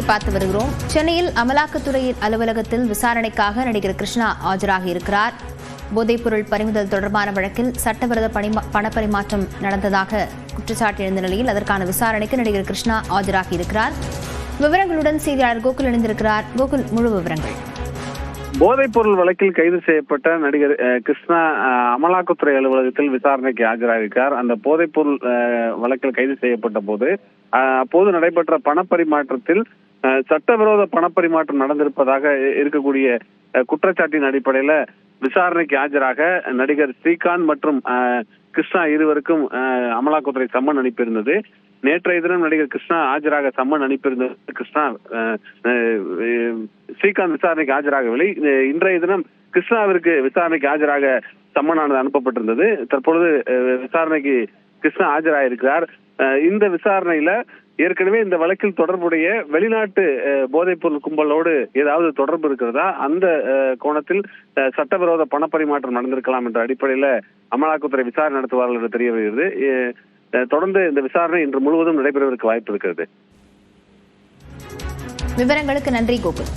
பார்த்து வருகிறோம். சென்னையில் அமலாக்கத்துறையின் அலுவலகத்தில் விசாரணைக்காக நடிகர் கிருஷ்ணா ஆஜராகி இருக்கிறார். போதைப்பொருள் பறிமுதல் தொடர்பான வழக்கில் சட்டவிரோத பணப்பரிமாற்றம் நடந்ததாக குற்றச்சாட்டு எழுந்த நிலையில் அதற்கான விசாரணைக்கு நடிகர் கிருஷ்ணா ஆஜராகி இருக்கிறார். விவரங்களுடன் செய்தியாளர் கோகுல் இணைந்திருக்கிறார். கோகுல் முழு விவரங்கள். போதைப் பொருள் வழக்கில் கைது செய்யப்பட்ட நடிகர் கிருஷ்ணா அமலாக்கத்துறை அலுவலகத்தில் விசாரணைக்கு ஆஜராகிறார் அந்த போதைப் பொருள் அஹ், வழக்கில் கைது செய்யப்பட்ட போது அப்போது நடைபெற்ற பணப்பரிமாற்றத்தில் அஹ், சட்டவிரோத பணப்பரிமாற்றம் நடந்திருப்பதாக இருக்கக்கூடிய குற்றச்சாட்டின் அடிப்படையில விசாரணைக்கு ஆஜராக நடிகர் ஸ்ரீகாந்த் மற்றும் அஹ், கிருஷ்ணா இருவருக்கும் அமலாக்கத்துறை சம்மன் அனுப்பியிருந்தது. நேற்றைய தினம் நடிகர் கிருஷ்ணா ஆஜராக சம்மன் அனுப்பியிருந்தது. கிருஷ்ணா ஸ்ரீகாந்த் விசாரணைக்கு ஆஜராகவில்லை. இன்றைய தினம் கிருஷ்ணாவிற்கு விசாரணைக்கு ஆஜராக சம்மனானது அனுப்பப்பட்டிருந்தது. தற்பொழுது விசாரணைக்கு கிருஷ்ணா ஆஜராயிருக்கிறார். இந்த விசாரணையில ஏற்கனவே இந்த வழக்கில் தொடர்புடைய வெளிநாட்டு போதைப்பொருள் கும்பலோடு ஏதாவது தொடர்பு இருக்கிறதா? அந்த கோணத்தில் சட்டவிரோத பணப்பரிமாற்றம் நடந்திருக்கலாம் என்ற அடிப்படையில அமலாக்கத்துறை விசாரணை நடத்துவார்கள் என்று தெரிய வருகிறது. தொடர்ந்து இந்த விசாரணை இன்று முழுவதும் நடைபெறுவதற்கு வாய்ப்பு இருக்கிறது. விவரங்களுக்கு நன்றி கோகுல்.